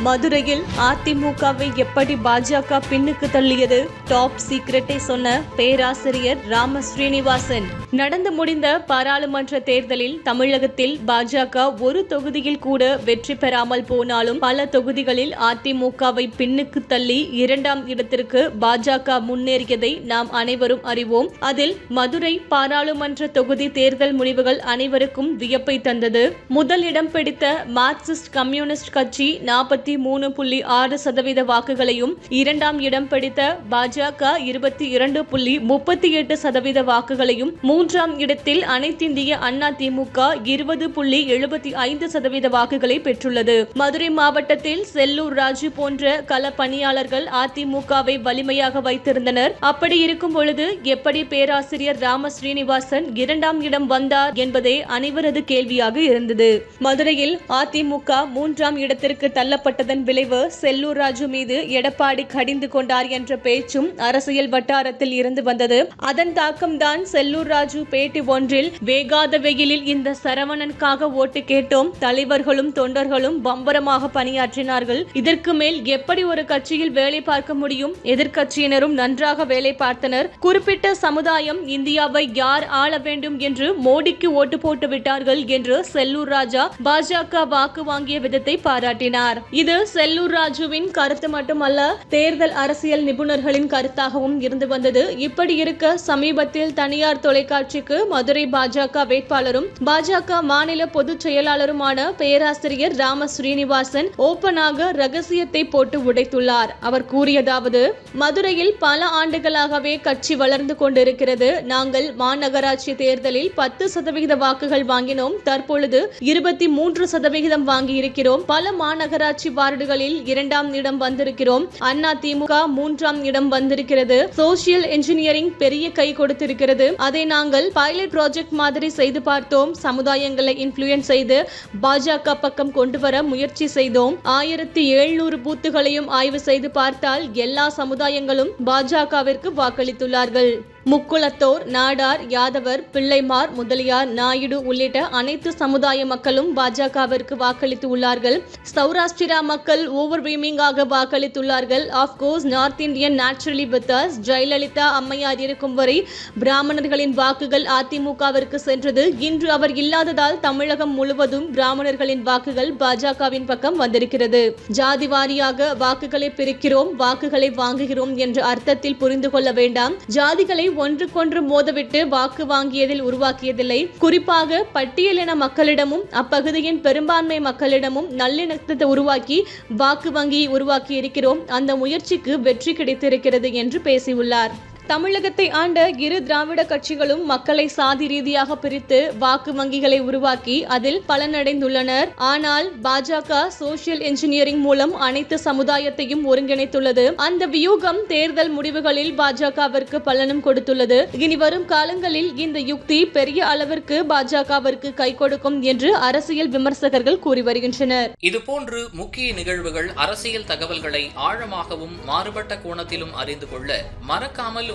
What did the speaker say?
மதுரையில் அதிமுகவை எப்படி பாஜக பின்னுக்கு தள்ளியது? டாப் சீக்ரெட்டை சொன்ன பேராசிரியர் ராம ஸ்ரீனிவாசன். நடந்து முடிந்த பாராளுமன்ற தேர்தலில் தமிழகத்தில் பாஜக ஒரு தொகுதியில் கூட வெற்றி பெறாமல் போனாலும் பல தொகுதிகளில் அதிமுகவை பின்னுக்கு தள்ளி இரண்டாம் இடத்திற்கு பாஜக முன்னேறியதை நாம் அனைவரும் அறிவோம். அதில் மதுரை பாராளுமன்ற தொகுதி தேர்தல் முடிவுகள் அனைவருக்கும் வியப்பை தந்தது. முதல் இடம் பிடித்த மார்க்சிஸ்ட் கம்யூனிஸ்ட் கட்சி நாற்பத்தி மூணு புள்ளி ஆறு சதவீத வாக்குகளையும் இரண்டாம் இடம் பிடித்த பாஜக இருபத்தி இரண்டு புள்ளி முப்பத்தி எட்டு சதவீத வாக்குகளையும் மூன்றாம் இடத்தில் அனைத்திந்திய அண்ணா திமுக இருபது புள்ளி எழுபத்தி ஐந்து சதவீத வாக்குகளை பெற்றுள்ளது. மதுரை மாவட்டத்தில் செல்லூர் ராஜு போன்ற கள பணியாளர்கள் அதிமுகவை வலிமையாக வைத்திருந்தனர். அப்படி இருக்கும் பொழுது எப்படி பேராசிரியர் ராம ஸ்ரீனிவாசன் இரண்டாம் இடம் வந்தார் என்பதே அனைவரது கேள்வியாக இருந்தது. மதுரையில் அதிமுக மூன்றாம் இடத்திற்கு தள்ளப்பட்ட ஏற்பட்டதன் விளைவு செல்லூர் ராஜு மீது எடப்பாடி கடிந்து கொண்டார் என்ற பேச்சும் அரசியல் வட்டாரத்தில் இருந்து வந்தது. அதன் தாக்கம்தான் செல்லூர் ராஜு பேட்டி ஒன்றில் வேகாத வெயிலில் இந்த சரவணனுக்காக ஓட்டு கேட்டோம் தலைவர்களும் தொண்டர்களும் பம்பரமாக பணியாற்றினார்கள். இதற்கு மேல் எப்படி ஒரு கட்சியில் வேலை பார்க்க முடியும்? எதிர்க்கட்சியினரும் நன்றாக வேலை பார்த்தனர். குறிப்பிட்ட சமுதாயம் இந்தியாவை யார் ஆள வேண்டும் என்று மோடிக்கு ஓட்டு போட்டு விட்டார்கள் என்று செல்லூர் ராஜா பாஜக வாக்கு வாங்கிய விதத்தை பாராட்டினார். இது செல்லூர் ராஜுவின் கருத்து மட்டுமல்ல தேர்தல் அரசியல் நிபுணர்களின் கருத்தாகவும் இருந்து வந்தது. இப்படி இருக்க சமீபத்தில் தனியார் தொலைக்காட்சிக்கு மதுரை பாஜக வேட்பாளரும் பாஜக மாநில பொதுச் செயலாளருமான பேராசிரியர் ராம ஸ்ரீனிவாசன் ஓபனாக ரகசியத்தை போட்டு உடைத்துள்ளார். அவர் கூறியதாவது மதுரையில் பல ஆண்டுகளாகவே கட்சி வளர்ந்து கொண்டிருக்கிறது. நாங்கள் மாநகராட்சி தேர்தலில் பத்து சதவிகித வாக்குகள் வாங்கினோம். தற்பொழுது இருபத்தி மூன்று சதவிகிதம் வாங்கியிருக்கிறோம். பல மாநகராட்சி வார்டுகளில் இரண்டாம் இடம் வந்திருக்கிறோம். அண்ணா திமுக மூன்றாம் இடம் வந்திருக்கிறது. சோசியல் இன்ஜினியரிங் பெரிய கை கொடுத்திருக்கிறது. அதை நாங்கள் பைலட் ப்ராஜெக்ட் மாதிரி செய்து பார்த்தோம். சமுதாயங்களை இன்ஃப்ளூயன்ஸ் செய்து பாஜக பக்கம் கொண்டு வர முயற்சி செய்தோம். ஆயிரத்தி எழுநூறு பூத்துகளையும் ஆய்வு செய்து பார்த்தால் எல்லா சமுதாயங்களும் பாஜகவிற்கு வாக்களித்துள்ளார்கள். முக்குளத்தோர் நாடார் யாதவர் பிள்ளைமார் முதலியார் நாயுடு உள்ளிட்ட அனைத்து சமுதாய மக்களும் பாஜகவிற்கு வாக்களித்து உள்ளார்கள். சௌராஷ்டிரா மக்கள் ஓவர்வீமிங்காக வாக்களித்துள்ளார்கள். Of course north Indian naturally with us Jayalalithaa அம்மையார் இருக்கும் வரை பிராமணர்களின் வாக்குகள் அதிமுகவிற்கு சென்றது. இன்று அவர் இல்லாததால் தமிழகம் முழுவதும் பிராமணர்களின் வாக்குகள் பாஜகவின் பக்கம் வந்திருக்கிறது. ஜாதி வாரியாக வாக்குகளை பிரிக்கிறோம் வாக்குகளை வாங்குகிறோம் என்ற அர்த்தத்தில் புரிந்து கொள்ள வேண்டாம். ஜாதிகளை ஒன்றுக்கொன்று மோதவிட்டு வாக்கு வாங்கியதில் உருவாக்கியதில்லை. குறிப்பாக பட்டியலின மக்களிடமும் அப்பகுதியின் பெரும்பான்மை மக்களிடமும் நல்லிணக்கத்தை உருவாக்கி வாக்கு வங்கியை உருவாக்கி இருக்கிறோம் அந்த முயற்சிக்கு வெற்றி கிடைத்திருக்கிறது என்று பேசியுள்ளார். தமிழகத்தை ஆண்ட இரு திராவிட கட்சிகளும் மக்களை சாதி ரீதியாக பிரித்து வாக்கு வங்கிகளை உருவாக்கி அதில் பலனடைந்துள்ளனர். ஆனால் பாஜக சோசியல் இன்ஜினியரிங் மூலம் அனைத்து சமுதாயத்தையும் ஒருங்கிணைத்துள்ளது. அந்த வியூகம் தேர்தல் முடிவுகளில் பாஜகவிற்கு பலனும் கொடுத்துள்ளது. இனி வரும் காலங்களில் இந்த யுக்தி பெரிய அளவிற்கு பாஜகவிற்கு கை கொடுக்கும் என்று அரசியல் விமர்சகர்கள் கூறி வருகின்றனர். இதுபோன்று முக்கிய நிகழ்வுகள் அரசியல் தகவல்களை ஆழமாகவும் மாறுபட்ட கோணத்திலும் அறிந்து கொள்ள மறக்காமல்